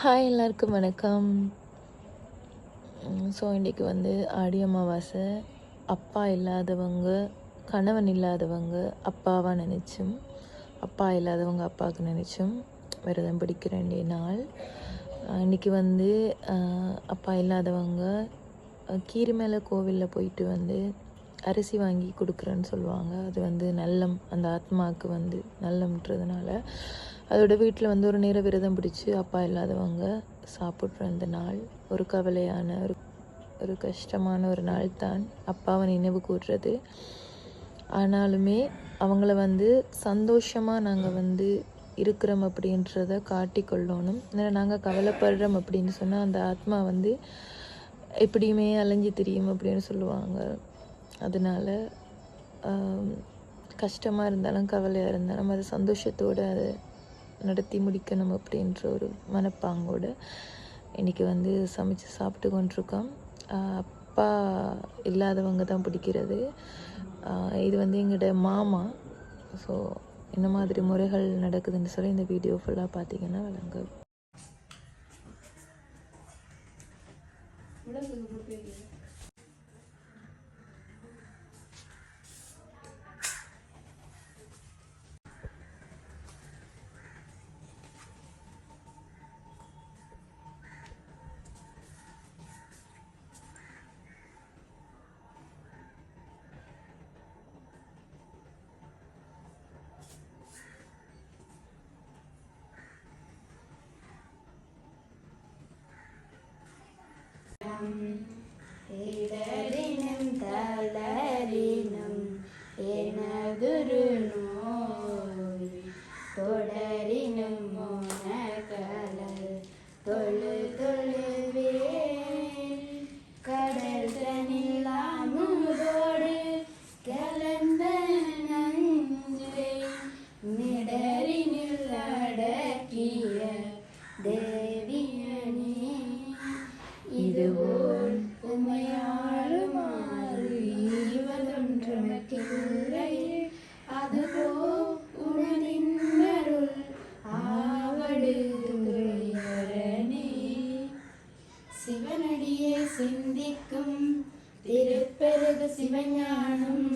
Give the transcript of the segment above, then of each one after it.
Hi எல்லாருக்கும் வணக்கம். So இன்றைக்கி வந்து ஆடி அமாவாசை. அப்பா இல்லாதவங்க கணவன் இல்லாதவங்க அப்பாவாக நினச்சும் அப்பா இல்லாதவங்க அப்பாவுக்கு நினச்சும் விரதம் பிடிக்கிற வேண்டிய நாள். இன்றைக்கி இன்னைக்கு வந்து அப்பா இல்லாதவங்க கீரிமேல கோவிலில் போயிட்டு வந்து அரிசி வாங்கி கொடுக்குறேன்னு சொல்லுவாங்க. அது வந்து நல்லம் அந்த ஆத்மாவுக்கு வந்து நல்லம்ன்றதுனால. அதோட வீட்டில் வந்து ஒரு நேர விரதம் பிடிச்சி அப்பா இல்லாதவங்க சாப்பிட்ற அந்த நாள் ஒரு கவலையான ஒரு ஒரு கஷ்டமான ஒரு நாள் தான் அப்பாவை நினைவு கூடுறது ஆனாலுமே அவங்கள வந்து சந்தோஷமாக நாங்கள் வந்து இருக்கிறோம் அப்படின்றத காட்டிக்கொள்ளணும் ஏன்னா நாங்கள் கவலைப்படுறோம் அப்படின்னு சொன்னால் அந்த ஆத்மா வந்து எப்படியுமே அலைஞ்சு திரியும் அப்படின்னு சொல்லுவாங்க. அதனால கஷ்டமாக இருந்தாலும் கவலையாக இருந்தாலும் அது சந்தோஷத்தோடு அதை நடத்தி முடிக்கணும் அப்படின்ற ஒரு மனப்பாங்கோடு இன்றைக்கி வந்து சமைச்சு சாப்பிட்டு கொண்டிருக்கோம். அப்பா இல்லாதவங்க தான் பிடிக்கிறது. இது வந்து எங்களோட மாமா. ஸோ என்ன மாதிரி முறைகள் நடக்குதுன்னு சொல்லி இந்த வீடியோ ஃபுல்லாக பார்த்தீங்கன்னா விளங்க இடரினும் தளரினும் எனதுரு நோய் தொடரினும் மோனகலல் தொழு தொழுவே கடல் தனில் அமுதோடு கலந்த நஞ்சை மிடரினில் அடக்கிய தேவியனே இதுபோல் சிந்திக்கும் திருப்பெருகு சிவஞானம்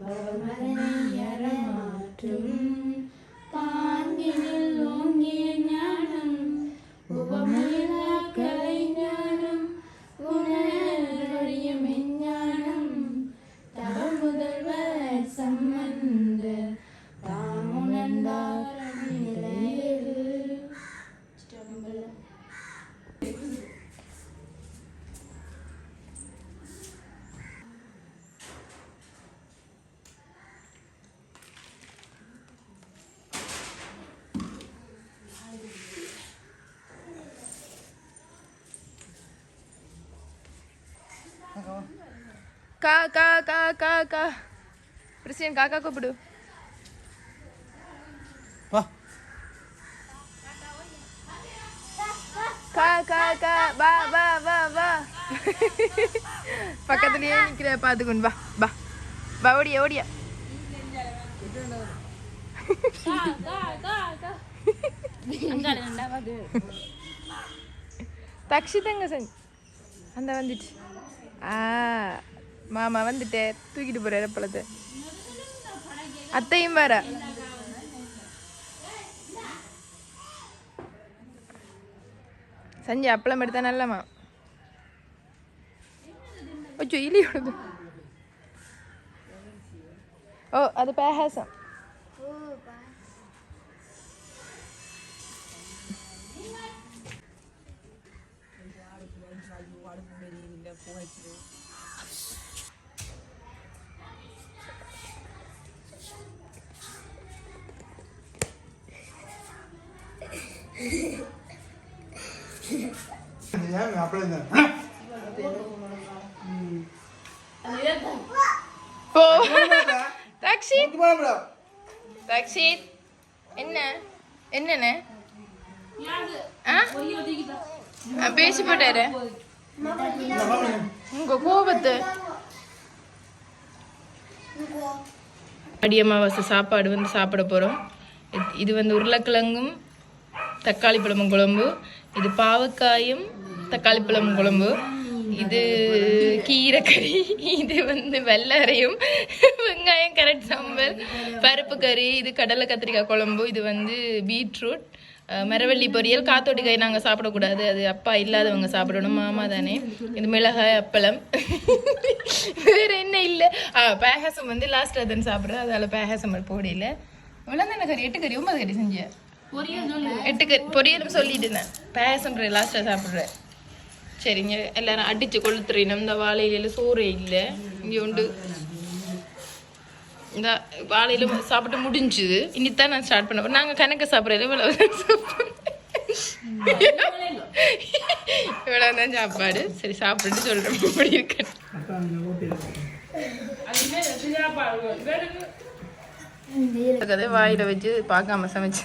பவமரணி அறமாற்றும் கா கா கா கா கா கிறிஸ்டியன் காக்கா கூப்பிடு வா கா கா கா வா வா வா வா பக்கத்துலயே நிக்கிற பாத்துக்கொண்டு வா வா வா ஓடியா ஓடியா தக்ஷி தங்க செஞ்சு அந்த வந்துச்சு ஆ மாமா வந்துட்டே தூக்கிட்டு போறாரு பழத்தை அத்தையும் வர சஞ்சய் அப்பளம் எடுத்தா நல்லமா அச்சோ இலி ஓ அது பேஹாசம் அப்படியே போ தக்ஷித் தக்ஷித் என்ன என்னண்ணே பேசி போட்டாரு உங்க கோபத்தை அடி அமாவாசை சாப்பாடு வந்து சாப்பிட போகிறோம் இது வந்து உருளைக்கிழங்கும் தக்காளி பழமும் குழம்பு இது பாவக்காயும் தக்காளி பழமும் குழம்பு இது கீரைக்கறி இது வந்து வெள்ளரையும் வெங்காயம் கரெக்ட் சாம்பல் பருப்பு கறி இது கடலை கத்திரிக்காய் குழம்பு இது வந்து பீட்ரூட் மரவள்ளி பொரியல் காத்தோட்டி காய் நாங்கள் சாப்பிடக்கூடாது. அது அப்பா இல்லாதவங்க சாப்பிடணும் மாமா தானே. இது மிளகாய் அப்பளம். வேறு என்ன இல்லை. ஆ பேகாசம் வந்து லாஸ்ட் அதன் சாப்பிட்றேன். அதால் பேகாசம் போடையில இவ்வளோ தானே கறி எட்டு கறி ஒன்பது கறி செஞ்சேன். எட்டு கறி பொரியலும் சொல்லிட்டு இருந்தேன் பேசம் லாஸ்ட்டாக சாப்பிட்றேன். சரிங்க எல்லாரும் அடிச்சு கொளுத்துறீங்க இந்த வாழையில சோறு இல்லை. இங்கே உண்டு. இந்த வாழையில சாப்பிட்டு முடிஞ்சுது. இனித்தான் நான் ஸ்டார்ட் பண்ண போறேன். நாங்கள் கணக்க சாப்பிட்றதுல இவ்வளோ இவ்வளோ தான் சாப்பாடு. சரி சாப்பிட்டுட்டு சொல்கிறேன் இப்படி இருக்கு? கதை வாயில வச்சு பார்க்காம சமைச்சு